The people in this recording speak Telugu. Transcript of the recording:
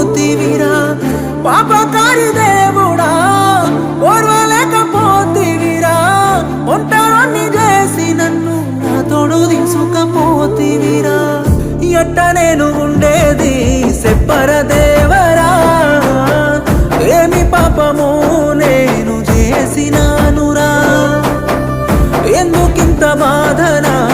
పోతివిరా. పాపకారి దేవుడా ఓర్వలేకపోతివిరా. ఒంటరాన్ని చేసి నన్ను నా తోడు తీసుకపోతివిరా. ఎట్ట నేను ఉండేది సెప్పర దేవరా. ఏమి పాపము నేను చేసినానురా. ఎందుకింత బాధనా